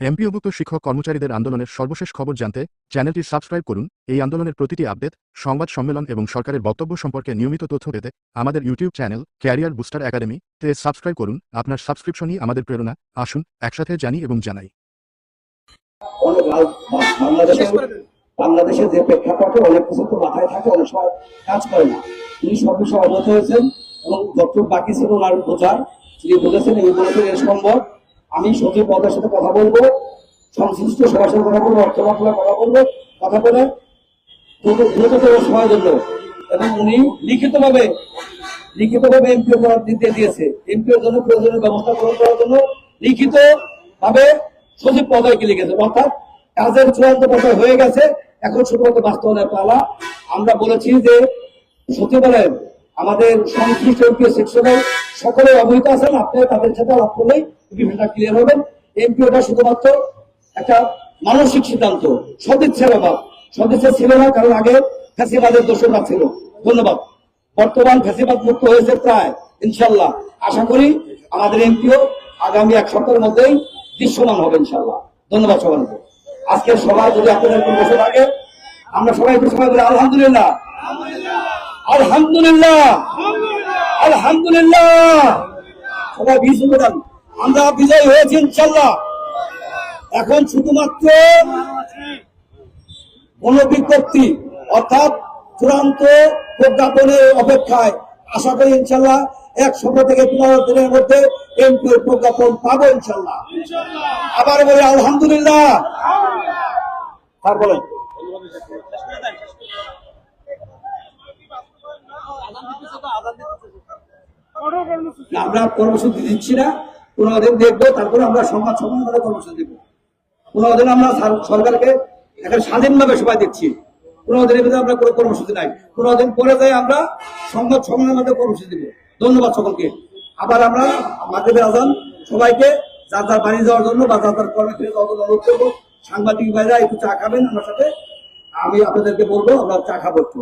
এমপিওভুক্ত শিক্ষক কর্মচারীদের আন্দোলনের সর্বশেষ খবর জানতে চ্যানেলটি সাবস্ক্রাইব করুন। এই আন্দোলনের প্রতিটি আপডেট সংবাদ সম্মেলন এবং সরকারের বক্তব্য সম্পর্কে নিয়মিত তথ্য পেতে আমাদের YouTube channel Career Booster Academy তে সাবস্ক্রাইব করুন। আপনার সাবস্ক্রিপশনই আমাদের প্রেরণা। আসুন একসাথে জানি এবং জানাই। অনেক বাংলাদেশের যে প্রেক্ষাপটে অনেক কিছু তো মাথায় থাকে অনেক সময় কাজ করে না। তিনি সর্বস্ব অবগত হয়েছেন এবং যতটুকু বাকি ছিল ওনার বোঝার। তিনি বলেছেন এই বলেছেন এর সম্ভব। আমি সচিব পদের সাথে কথা বলব, সংশ্লিষ্ট সবার সাথে কথা বলব অর্থ মন্ত্রণালয়ে কথা বলব, কথা বলে সময়ের জন্য এবং উনি লিখিতভাবে লিখিতভাবে এমপিও করার নির্দেশ দিয়েছে। এমপিওর জন্য প্রয়োজনীয় ব্যবস্থা গ্রহণ করার জন্য লিখিত ভাবে সচিব পদকে লিখেছে। অর্থাৎ কাজের চূড়ান্ত পর্যায়ে হয়ে গেছে, এখন শুধুমাত্র বাস্তবায়নের পালা। আমরা বলেছি যে সচিবালয় আমাদের সংশ্লিষ্ট এমপিও সেকশনের সকলে অবহিত আছেন আপনি তাদের সাথে আলাপ করলেই বিষয়টা ক্লিয়ার হবেন এমপিওটা শুধুমাত্র একটা মানসিক সিদ্ধান্ত, সদিচ্ছার অভাব। সদিচ্ছা ছিল না, কারণ আগে ফ্যাসিবাদের দোষরা ছিল। ধন্যবাদ। বর্তমান ফ্যাসিবাদ মুক্ত হয়েছে প্রায় ইনশাল্লাহ আশা করি আমাদের এমপিও আগামী এক সপ্তাহের মধ্যেই দৃশ্যমান হবে ইনশাল্লাহ ধন্যবাদ সবাইকে। আজকের সবাই যদি আপনাদের কোনো বসে থাকে, আমরা সবাই একটু সবাই বলি আলহামদুলিল্লাহ। আলহামদুলিল্লাহ। আলহামদুলিল্লাহ। সবাই বিজয় দেন আমরা বিজয় হয়েছি ইনশাল্লাহ। এখন শুধুমাত্র গণবিজ্ঞপ্তি অর্থাৎ চূড়ান্ত প্রজ্ঞাপনের অপেক্ষায়। আশা করি ইনশাল্লাহ এক সপ্তাহ থেকে পনেরো দিনের মধ্যে এমপির প্রজ্ঞাপন পাবো ইনশাল্লাহ। আবার বলি আলহামদুলিল্লাহ। আর বলেন। আমরা কর্মসূচি দিচ্ছি না। দিন দেখব, তারপরে আমরা সংবাদ সম্মেলন করে কর্মসূচি দেবো। দিন আমরা সরকারকে একটা স্বাধীনভাবে সবাই দিনের আমরা কোনো কর্মসূচি নাই। পরে যাই আমরা সংবাদ মধ্যে কর্মসূচি দেবো। ধন্যবাদ সকলকে। আবার আমরা মাগরিবের আজান সবাইকে যার যার বাড়ি যাওয়ার জন্য বা যার যার কর্মে অনুরোধ করব। সাংবাদিক ভাইরা একটু চা খাবেন আমার সাথে। আমি আপনাদেরকে বলব, আমরা চা খাব একটু।